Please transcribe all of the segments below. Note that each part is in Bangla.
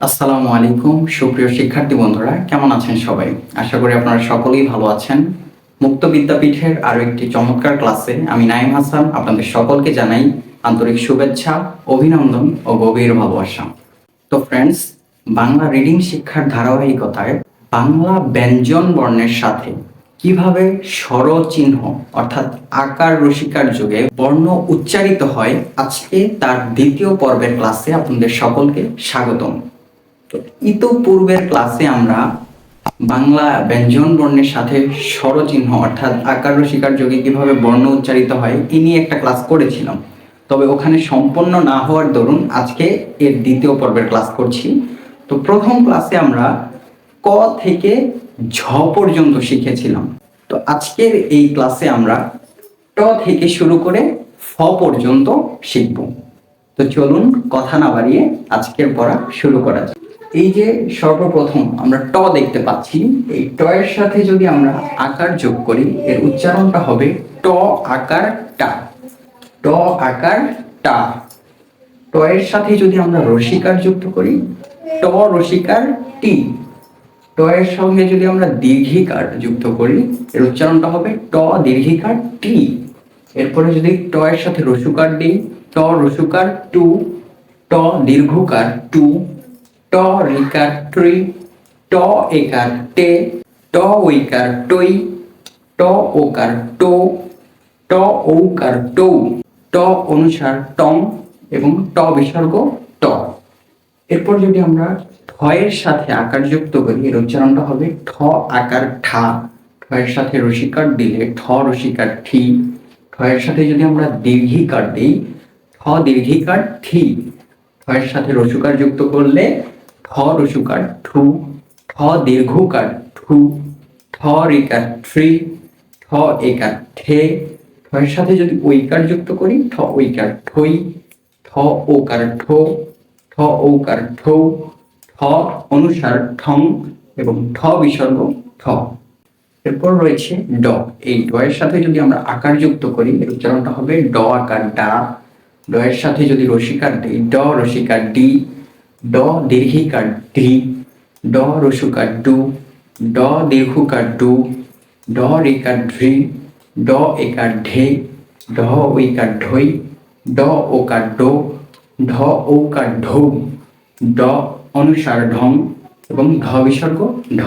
আসসালামু আলাইকুম, সুপ্রিয় শিক্ষার্থী বন্ধুরা, কেমন আছেন সবাই? আশা করি আপনারা সকলেই ভালো আছেন। মুক্ত বিদ্যাপীঠের আরও একটি চমৎকার ক্লাসে আমি নাইম হাসান আপনাদের সকলকে জানাই আন্তরিক শুভেচ্ছা, অভিনন্দন ও গভীর ভালোবাসা। তো ফ্রেন্ডস বাংলা রিডিং শিক্ষার ধারাবাহিকতায় বাংলা ব্যঞ্জন বর্ণের সাথে কীভাবে স্বরচিহ্ন অর্থাৎ আকার রসিকার যুগে বর্ণ উচ্চারিত হয়, আজকে তার দ্বিতীয় পর্বের ক্লাসে আপনাদের সকলকে স্বাগতম। তো ইতোপূর্বের ক্লাসে আমরা বাংলা ব্যঞ্জন বর্ণের সাথে স্বরচিহ্ন অর্থাৎ আকার রসিকার যোগে কীভাবে বর্ণ উচ্চারিত হয় এই নিয়ে একটা ক্লাস করেছিলাম। তবে ওখানে সম্পন্ন না হওয়ার দরুন আজকে এর দ্বিতীয় পর্বের ক্লাস করছি। তো প্রথম ক্লাসে আমরা ক থেকে ঝ পর্যন্ত শিখেছিলাম। তো আজকের এই ক্লাসে আমরা ট থেকে শুরু করে ফ পর্যন্ত শিখব। তো চলুন কথা না বাড়িয়ে আজকের পড়া শুরু করা যাক। এই যে সর্বপ্রথম আমরা ট দেখতে পাচ্ছি, এই ট এর সাথে যদি আমরা আকার যোগ করি, এর উচ্চারণটা হবে ট আকার টা। ট আকার টা। ট এর সাথে যদি আমরা রসিকার যুক্ত করি, ট রসিকার টি। ট এর সঙ্গে যদি আমরা দীর্ঘিকার যুক্ত করি, এর উচ্চারণটা হবে ট দীর্ঘিকার টি। এরপরে যদি ট এর সাথে রসুকার দিই, ট রসুকার টু, ট দীর্ঘকার টু ট রিকার ট্রি, ট একার টে, ট ওইকার টই, ট ওকার টো, ট ঔকার টৌ, ট অনুসার টং এবং ট বিসর্গ ট। এরপর যদি আমরা ঠয়ের সাথে আকার যুক্ত করি, এর উচ্চারণটা হবে ঠ আকার ঠা। ঠয়ের সাথে রসিকার দিলে ঠ রসিকার ঠি। ঠয়ের সাথে যদি আমরা দীর্ঘিকার দিই, ঠ দীর্ঘিকার ঠি। ঠয়ের সাথে রসুকার যুক্ত করলে ঠ রসুকার ঠু ঠ দীর্ঘকার ঠু ঠ রিকার ট্রি ঠ একার ঠে ঠয়ের সাথে যদি ঐকার যুক্ত করি ঠ ঐকার ঠই ঠ ওকার ঠো ঠ ঔকার ঠৌ ঠ অনুসার ঠং এবং ঠ বিসর্গ ঠ এরপর রয়েছে ড। এই ড এর সাথে যদি আমরা আকার যুক্ত করি, এর উচ্চারণটা হবে ড আকার ডা। ড এর সাথে যদি রসিকার দিই, ড রসিকার ডি। ড দীর্ঘিকার ডি ড রসুকার ডু ড দীর্ঘকার ডু ড রিকার ঢ্রি ড একার ঢে ঢ ঐকার ঢই ড ওকার ডো ঢ ঔকার ঢৌ ড অনুসার ঢং এবং ঢ বিসর্গ ঢ।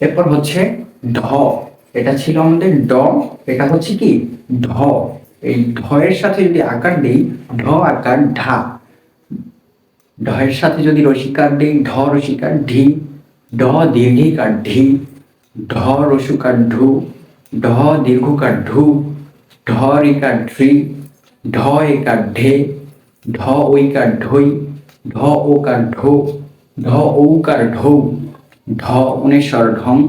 এরপর হচ্ছে ঢ, এটা ছিল আমাদের ড, এটা হচ্ছে কি? ঢ। এই ঢ এর সাথে যদি আকার দেই, ঢ আকার ঢা। ঢয়ের সাথে যদি রসিকার দিই ঢ রসিকার ঢি, ঢ দীর্ঘিকার ঢি, ঢ রসুকার ঢু, ঢ দীর্ঘকার ঢু, ঢ রিকার ঢ্রি ঢ একার ঢে, ঢ ঐকার ঢই, ঢ ওকার ঢো, ঢ ঔকার ঢৌ, ঢ উনেশ্বর ঢং,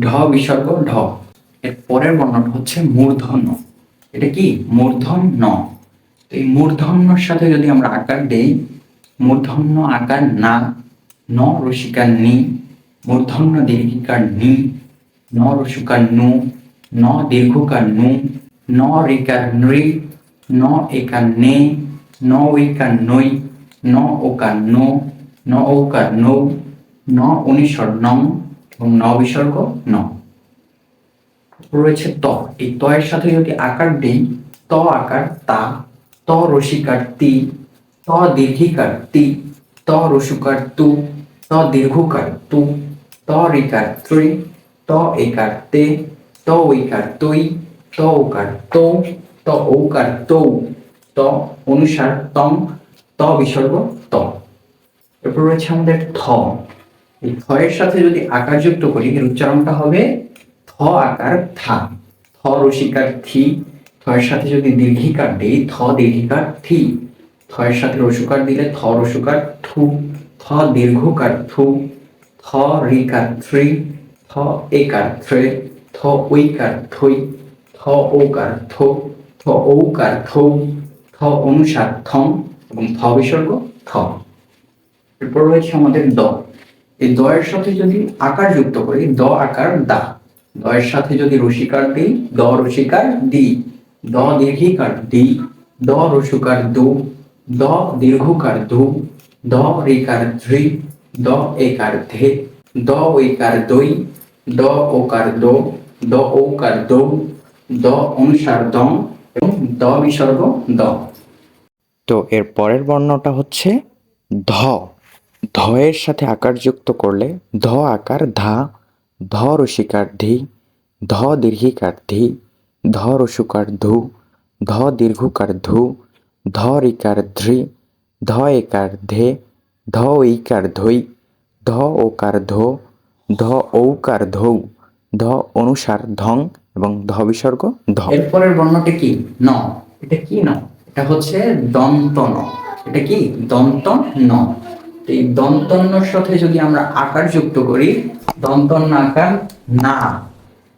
ঢ বিসর্গ ঢ। এর পরের বর্ণটা হচ্ছে মূর্ধন্য। এটা কি? মূর্ধন্য। এই মূর্ধন্যর সাথে যদি আমরা আকার দেই মূর্ধন্য আকার না, ন রসিকার নি, মূর্ধন্য দীর্ঘিকার নি, ন রসুকার নু, ন দীর্ঘকার নু, ন রিকার নৃ, ন একার নে, ন ঐকার নই ন ওকার নো, ন ঔকার নৌ, ন উনিশ্বর নং এবং ন বিসর্গ ন। রয়েছে ত। এই ত এর সাথে যদি আকার দিই, ত আকার তা, ত রসিকার তি ত দীর্ঘিকার তি ত রসুকার তু ত দীর্ঘকার তু ত রিকার ত্রি ত একার তে ত ঐকার তৈ ত ওকার তো ত ঔকার তৌ ত অনুসার তং ত বিসর্গ ত। এরপর রয়েছে আমাদের থ। এই থ এর সাথে যদি আকার যুক্ত করি, এর উচ্চারণটা হবে থ আকার থা। থ রসিকার থি থ সাথে যদি দীর্ঘিকার দিই থ দীর্ঘিকার থি থ এর সাথে রসুকার দিলে থ রসুকার থু, থ দীর্ঘকার থু, থ রিকার থ্রি, থ একার থ্রে, থ ঐকার থই থ ওকার থো, থ ঔকার থৌ, থ অনুসার থং এবং থ বিসর্গ থ। এরপর রয়েছে আমাদের দ। এই দয়ের সাথে যদি আকার যুক্ত করি দ আকার দা। দয়ের সাথে যদি রসিকার দিই, দ রসিকার দি। দ দীর্ঘিকার দি। দ রসুকার দু। দ দীর্ঘকার দু দ রিকার ধ্রি দ একার ধে দ ঐকার দই দ ওকার দো দ ঔকার দৌ দ অনুসার দম এবং দ বিসর্গ দ। তো এর পরের বর্ণটা হচ্ছে ধ। ধ এর সাথে আকার যুক্ত করলে ধ আকার ধা, ধ রসিকার ধি, ধ দীর্ঘিকার ধি, ধ রসুকার ধু, ধ দীর্ঘকার ধু ধ রিকার ধৃ ধ একার ধে ধ ঐকার ধৈ ধ ওকার ধো ধ ঔকার ধৌ ধ অনুসার ধং এবং ধ বিসর্গ ধ। এরপরের বর্ণটা কি? ন। এটা কি ন? এটা হচ্ছে দন্ত ন এটা কি? দন্ত ন। তো এই দন্তন্নর সাথে যদি আমরা আকার যুক্ত করি দন্তন্য আকার না।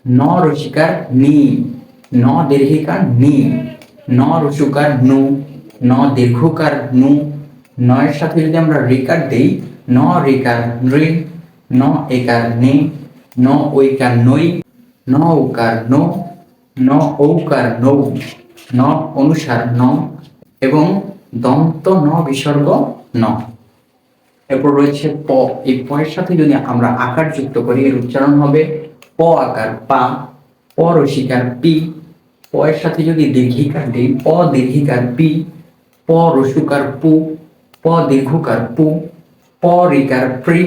ন রসিকার নি। ন দীর্ঘিকার নি। ন রসুকার নু। ন দীর্ঘকার নু, নয়ের সাথে যদি আমরা রিকার দেই, ন রিকার নৃ, ন একার নে, ন ঐকার নই ন উকার নো, ন ঔকার নৌ, ন অনুসার ন এবং দন্ত ন বিসর্গ ন। এরপর রয়েছে প। এই প এর সাথে যদি আমরা আকার যুক্ত করি, এর উচ্চারণ হবে প আকার পা, প রসিকার পি। প এর সাথে যদি দীর্ঘিকার দিই, প দীর্ঘিকার পি প রসুকার পু প দীর্ঘকার পু প রিকার প্রি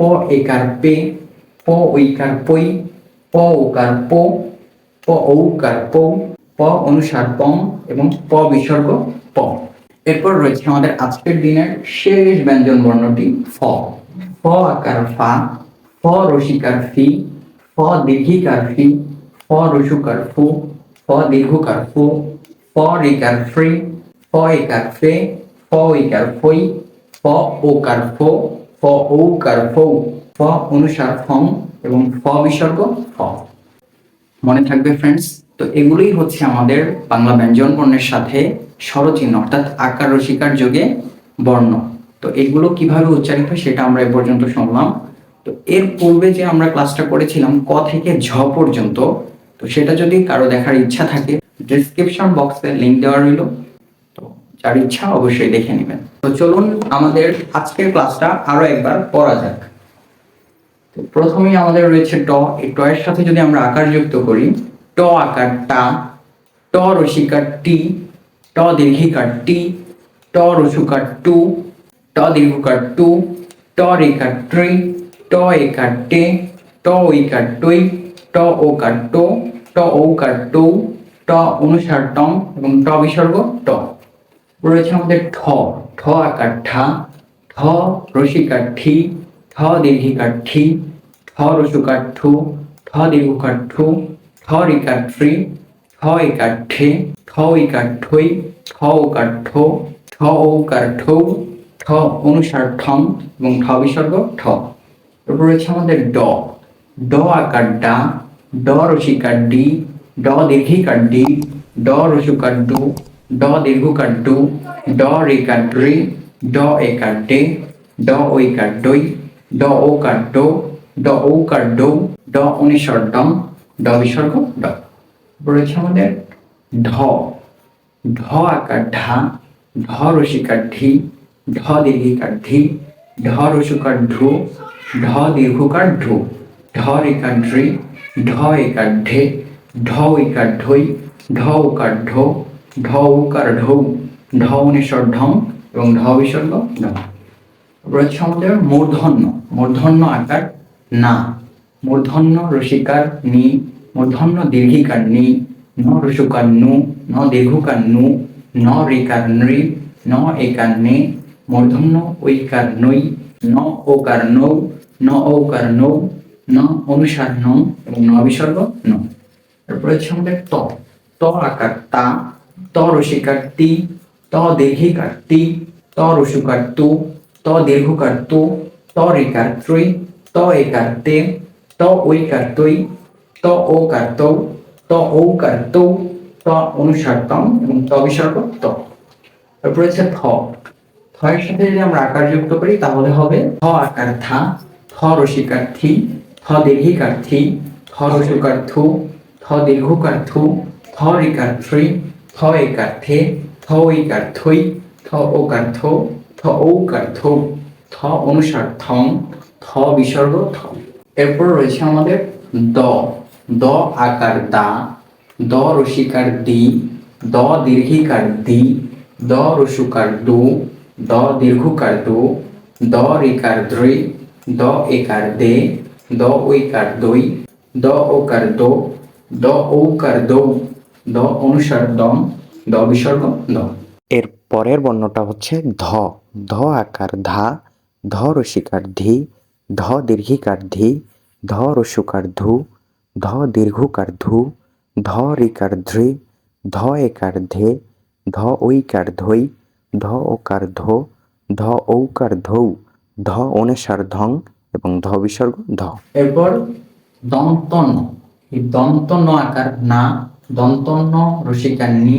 প একার পে প ঐকার পই প ওকার পো প ঔকার পৌ প অনুসার পম এবং প বিসর্গ প এরপর রয়েছে আমাদের আজকের দিনের শেষ ব্যঞ্জন বর্ণটি ফ। ফ আকার ফা ফ রসিকার ফি ফ দীর্ঘিকার ফি ফ রসুকার ফু ফ দীর্ঘকার ফু ফ রিকার ফ্রি ফ একার ফে ফ ইকার ফই ফ ওকার ফো ফ ঔকার ফৌ ফ অনুসার ফম এবং ফ বিসর্গ ফ মনে থাকবে ফ্রেন্ডস তো এগুলোই হচ্ছে আমাদের বাংলা ব্যঞ্জন বর্ণের সাথে স্বরচিহ্ন, অর্থাৎ আকার রসিকার যোগে বর্ণ। তো এগুলো কীভাবে উচ্চারিত সেটা আমরা এ পর্যন্ত শুনলাম। তো এর পূর্বে যে আমরা ক্লাসটা করেছিলাম, ক থেকে ঝ পর্যন্ত, তো সেটা যদি কারও দেখার ইচ্ছা থাকে ডিসক্রিপশন বক্সে লিংক দেওয়া রইল। তো যার ইচ্ছা অবশ্যই দেখে নেবেন। তো চলুন আমাদের আজকের ক্লাসটা আরও একবার পড়া যাক। তো প্রথমেই আমাদের রয়েছে ট। এই ট এর সাথে যদি আমরা আকার যুক্ত করি, ট আকার টা, ট রসিকার টি, ট দীর্ঘিকার টি, ট রসুকার টু, ট দীর্ঘকার টু, ট রেকার ট্রি, ট একার টে, ট ঐকার টই ট ওকার টো, ট ঔকার টৌ, ট অনুসার টং এবং ট বিসর্গ ট। রয়েছে আমাদের ঠ। ঠ আকার ঠা ঠ রসিকার ঠি দীর্ঘিকার ঠি ঠ রসুকার ঠু দীর্ঘকার ঠু ঠ রিকার ঠ একার ঠে ইকার ঠ ওকার ঠো ঔকার ঠৌ ঠ অনুসার ঠং এবং ঠ বিসর্গ ঠ। এরপর রয়েছে আমাদের ড। ড আকার ডা রসিকার ডি দীর্ঘিকার ডি ড রসুকার ডু ড দীর্ঘকার ডু ড রেকার রি ড একার ডে ড ঐকার ডই ড ওকার ডো ড ঔকার ডৌ ড অনুসর ডম ড বিসর্গ, ড। রয়েছে আমাদের ঢ। ঢ আকার ঢা ঢ রসিকার ঢি ঢ দীর্ঘিকার ধি ঢ রসুকার ঢু ঢ দীর্ঘকার ঢু ঢ রেকার ঢ্রি ঢ একার ঢে ঢ ইকার ঢই ঢ উকার ঢো ঢ উকার ঢৌ? ঢ অনুসর ঢং এবং ঢ বিসর্গ? ঢ মূর্ধন্য। মূর্ধন্য আকার না। মূর্ধন্য রসিকার নি। মূর্ধন্য দীর্ঘিকার নি। ন রসুকার নু, ন দীর্ঘকার নু, ন রেকার নৃ, ন একার নে। মূর্ধন্য ঐকার নই ন ওকার নৌ, ন ঔকার নৌ, ন অনুসার ন এবং ন বিসর্গ, ন। এরপর হচ্ছে আমাদের ত। ত আকার তা। ত তি ত দীর্ঘিকার তি ত রসুকার তু ত দীর্ঘকার তু ত্রৈ ত একার তে ত ঐকার তৈ ত ওকার তৌ ত ঔকার তৌ ত অনুসার এবং ত বিসর্গ ত। তারপর হচ্ছে থ থ এর সাথে যদি আমরা আকার যুক্ত করি, তাহলে হবে থ আকার থা থ রসিকার থি থ দীর্ঘিকার থি থ রসুকার থু থ দীর্ঘকার থু থ রিকার থ্রি থ একার থে ঐকার থ ওকার থো থ থৌ থ অনুসার থং থ বিসর্গ থ এরপর রয়েছে আমাদের দ। দ আকার দা, দ রসিকার দি, দ দীর্ঘিকার দি, দ রসুকার দু, দ দীর্ঘকার দু, দ রিকার দ্রি, দ একার দে, দ ঐকার দই দ ওকার দো, দ ঔকার দৌ। দ অনুসার দম দ বিসর্গ দ। এর পরের বর্ণটা হচ্ছে ধ। ধ আকার ধা ধ রসিকার ধি ধ দীর্ঘিকার ধি ধ রসুকার ধু ধ দীর্ঘকার ধু ধ রিকার ধৃ ধ একার ধে ধ ঐকার ধৈ ধ ওকার ধো ধ ঔকার ধৌ ধ অনুসার ধং এবং ধ বিসর্গ ধ। এরপর দন্তন্য। এই দন্তন্য আকার না দন্তন্য রসিকার নি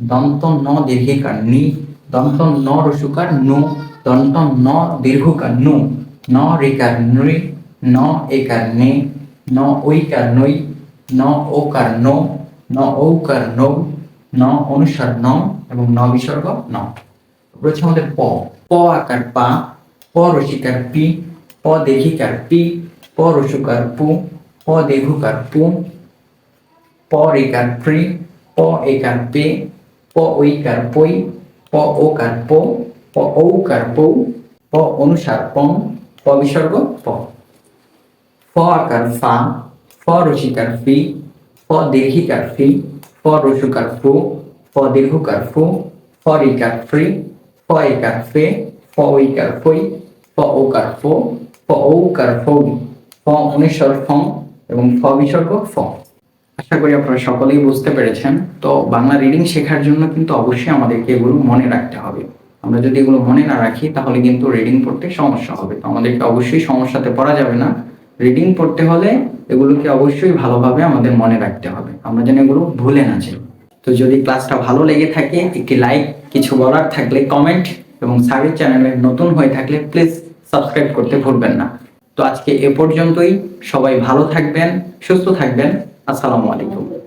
দন্তন্য দীর্ঘিকার নি দন্তন্য রসুকার নু দন্তন্য দীর্ঘকার নু ন রিকার নৃ ন একার নে ন ঐকার নই ন ওকার নো ন ঔকার নৌ ন অনুসার ন এবং ন বিসর্গ ন। রয়েছে আমাদের প। প আকার পা, প রসিকার পি, প দীর্ঘিকার পি, প রসুকার পু, প দীর্ঘকার পু প রেকার প্রি প একার পে প ঐকার পই প ওকার পো প ঔকার পৌ প অনুসার পং প বিসর্গ প ফ আকার ফা ফ রসিকার ফি ফ দীর্ঘিকার ফি ফ রসুকার ফু ফ দীর্ঘকার ফু ফ রিকার ফ্রি ফ একার ফে ফ ঐকার ফই ফ ওকার ফো ফ ঔকার ফৌ ফ অনুস্বর ফং এবং ফ বিসর্গ ফ আশা করি আপনারা সকলেই বুঝতে পেরেছেন। তো বাংলা রিডিং শেখার জন্য কিন্তু অবশ্যই আমাদেরকে এগুলো মনে রাখতে হবে। আমরা যদি এগুলো মনে না রাখি, তাহলে কিন্তু রিডিং পড়তে সমস্যা হবে। তো আমাদেরকে অবশ্যই সমস্যাতে পড়া যাবে না। রিডিং পড়তে হলে এগুলোকে অবশ্যই ভালোভাবে আমাদের মনে রাখতে হবে। আমরা যেন এগুলো ভুলে না যাই। তো যদি ক্লাসটা ভালো লেগে থাকে, একটি লাইক কিছু বলার থাকলে কমেন্ট এবং সারি চ্যানেলে নতুন হয়ে থাকলে প্লিজ সাবস্ক্রাইব করতে ভুলবেন না। তো আজকে এ পর্যন্তই। সবাই ভালো থাকবেন, সুস্থ থাকবেন। আসসালামু আলাইকুম।